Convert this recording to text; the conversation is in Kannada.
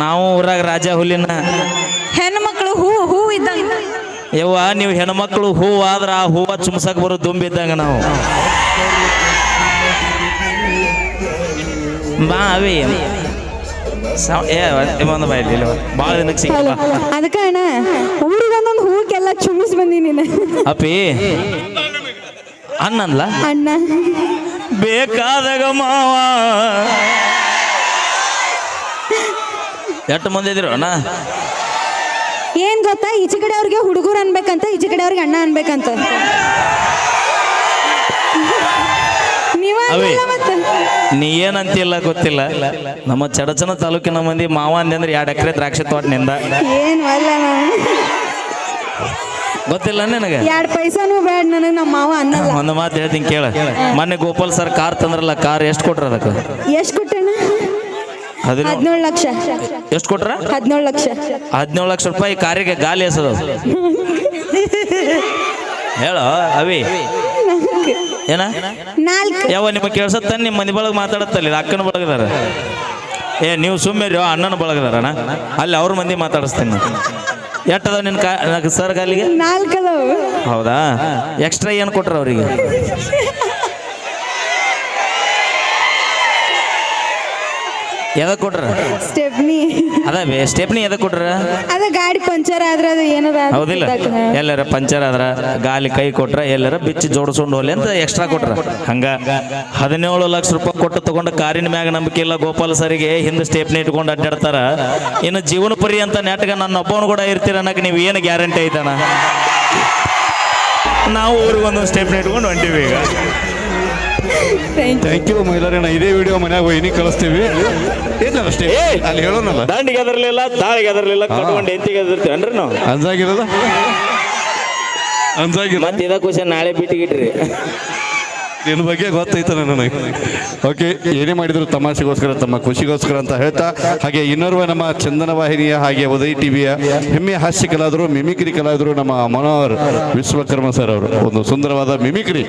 ನಾವು ಊರಾಗ ರಾಜ ಹುಲಿನ ಹೆಣ್ಮಕ್ಳು ಹೂ ಹೂ ಇದ್ದಂಗ. ಯವ್ವ ನೀವು ಹೆಣ್ಮಕ್ಳು ಹೂ ಆದ್ರ ಆ ಹೂವ ಚುಮ್ಸಕ್ ಬರೋ ದುಂಬಿದ್ದಂಗ ನಾವು. ಬಾವಿ ಒಂದು ಬಾಯ್ ಇಲ್ಲಿ ಭಾಳ ದಿನಕ್ಕೆ ಸಿಕ್ಕಲ್ಲ ಅದಕ್ಕ ಅಣ್ಣ ಊರಿಗೆ ಒಂದೊಂದು ಹೂಕೆಲ್ಲ ಚುಮ್ಮಿಸ್ ಬಂದಿ ನೀನು. ಅಪ್ಪಿ ಅನ್ನನ್ಲ ಅಣ್ಣ. ಬೇಕಾದಾಗ ಮಾವ. ಎಷ್ಟು ಮಂದಿ ಇದ್ರು ಅಣ್ಣ? ಏನ್ ಗೊತ್ತಾ? ಈಚೆ ಕಡೆ ಅವ್ರಿಗೆ ಹುಡುಗರು ಅನ್ಬೇಕಂತ ಈಚೆ ಕಡೆ ಅವ್ರಿಗೆ ಅಣ್ಣ ಅನ್ಬೇಕಂತ. ನೀವ ಅವೇ. ಮತ್ತೆ? ನೀ ಏನಂತಿಲ್ಲ ಗೊತ್ತಿಲ್ಲ. ನಮ್ಮ ಚಡಚನ ತಾಲೂಕಿನ ಮಂದಿ ಮಾವ ಅಂದ್ರೆ ಎರಡು ಎಕರೆ ದ್ರಾಕ್ಷಿ ತೋಟನಿಂದ. ಏನ್ ಅಲ್ಲ ಗೊತ್ತಿಲ್ಲ ನಿನಗೆ? ಎರಡ್ ಪೈಸಾನು ಬೇಡ ನನಗೆ ನಮ್ಮ ಮಾವ ಅನ್ನಲ್ಲ. ಒಂದು ಮಾತು ಹೇಳ್ತೀನಿ ಕೇಳ. ಮೊನ್ನೆ ಗೋಪಾಲ್ ಸರ್ ಕಾರ್ ತಂದ್ರಲ್ಲ ಕಾರ್ ಎಷ್ಟು ಕೊಟ್ರ ಅದಕ್ಕೆ? ಎಷ್ಟ್ ಕೊಟ್ಟಣ ಹದಿನೇಳು. ಹದಿನೇಳು ಲಕ್ಷ. ಎಷ್ಟು ಕೊಟ್ರ? ಹದಿನೇಳು ಲಕ್ಷ. ಹದಿನೇಳು ಲಕ್ಷ ರೂಪಾಯಿ ಕಾರಿಗೆ ಗಾಲಿ ಎಸದ ಹೇಳೋ ಅವಿ. ಏನ? ನಾಲ್ಕು. ಯಾವ ನಿಮಗೆ ಕೇಳ್ಸತ್ತ ನಿಮ್ಮ ಮನೆ ಬಳಗ ಮಾತಾಡತ್ತಲ್ಲ ಅಕ್ಕನ ಬಳಗದಾರ ಏ ನೀವು ಸುಮ್ಮನೆ ಅಣ್ಣನ ಬಳಗದಾರಣ ಅಲ್ಲಿ ಅವ್ರ ಮಂದಿ ಮಾತಾಡಿಸ್ತೀನಿ. ಎಟ್ಟದ ನಿನ್ನ ಕಾ ಸರ್ ಗಾಲಿಗೆ ನಾಲ್ಕು ಹೌದಾ? ಎಕ್ಸ್ಟ್ರಾ ಏನು ಕೊಟ್ರ ಅವರಿಗೆ? ಎದಕ್ಕೆ ಕೊಟ್ರ? ಸ್ಟೆಪ್ನಿ. ಅದ ಬೇ ಸ್ಟೆಪ್ನಿ ಕೊಟ್ರ? ಅದ ಗಾಡಿ ಪಂಚರ್ ಆದ್ರೆ ಅದು ಹೌದಿಲ್ಲ. ಎಲ್ಲರ ಪಂಚರ್ ಆದ್ರ ಗಾಲಿ ಕೈ ಕೊಟ್ರ ಎಲ್ಲರ ಬಿಚ್ಚಿ ಜೋಡಿಸ್ಕೊಂಡು ಹೋಗ್ಲಿ ಅಂತ ಎಕ್ಸ್ಟ್ರಾ ಕೊಟ್ರ. ಹಂಗ ಹದಿನೇಳು ಲಕ್ಷ ರೂಪಾಯಿ ಕೊಟ್ಟು ತಗೊಂಡ ಕಾರಿನ ಮ್ಯಾಗ ನಂಬಿಕೆ ಇಲ್ಲ ಗೋಪಾಲ ಸರಿಗೆ. ಹಿಂದೆ ಸ್ಟೇಪ್ನಿ ಇಟ್ಕೊಂಡು ಅಡ್ಡಾಡ್ತಾರ. ಇನ್ನು ಜೀವನ ಅಂತ ನೆಟ್ಗ ನನ್ನ ಒಬ್ಬವನು ಕೂಡ ಇರ್ತೀರ ಅನ್ನಕ್ಕೆ ನೀವು ಏನು ಗ್ಯಾರಂಟಿ ಐತನ ನಾವು ಊರಿಗೆ ಒಂದೊಂದು ಸ್ಟೇಪ್ನಿ ಇಟ್ಕೊಂಡು ಹೊಂಟಿವಿ ಈಗ. ಥ್ಯಾಂಕ್ ಯು ಮೈಲಾರಣ್ಣ ಇದೇ ವಿಡಿಯೋ ಮನ್ಯಾಗ ವೈನಿ ಕಳಿಸ್ತೀವಿ. ಏನಲ್ಲ ಅಷ್ಟೇ? ಅಲ್ಲಿ ಹೇಳೋಣಲ್ಲ ದಂಡಿಗೆ ಎದರ್ಲಿಲ್ಲ ತಾಳಿಗೆ ಎದರ್ಲಿಲ್ಲ ಕಟ್ಕೊಂಡು ಎಂತಿಗೆ ಎದರ್ತೀವಿ ಅಂದ್ರೆ ನಾವು? ಅಂಜಾಗಿರೋದ? ಅಂದಾಗಿಲ್ಲ ಮತ್ತೆ ಇದ ಕ್ವಶನ್ ನಾಳೆ ಬಿಟ್ಟಿಗಿಟ್ರಿ ನಿನ್ನ ಬಗ್ಗೆ ಗೊತ್ತೈತ ನನಗೆ. ಓಕೆ ಏನೇ ಮಾಡಿದ್ರು ತಮಾಷೆಗೋಸ್ಕರ ತಮ್ಮ ಖುಷಿಗೋಸ್ಕರ ಅಂತ ಹೇಳ್ತಾ ಹಾಗೆ ಇನ್ನೋರ್ವ ನಮ್ಮ ಚಂದನ ವಾಹಿನಿಯ ಹಾಗೆ ಉದಯ್ ಟಿವಿಯ ಹೆಮ್ಮೆ ಹಾಸ್ಯ ಕಲಾವಿದರು ಮಿಮಿಕ್ರಿ ಕಲಾವಿದರು ನಮ್ಮ ಮನೋಹರ್ ವಿಶ್ವಕರ್ಮ ಸರ್ ಅವರು. ಒಂದು ಸುಂದರವಾದ ಮಿಮಿಕ್ರಿ.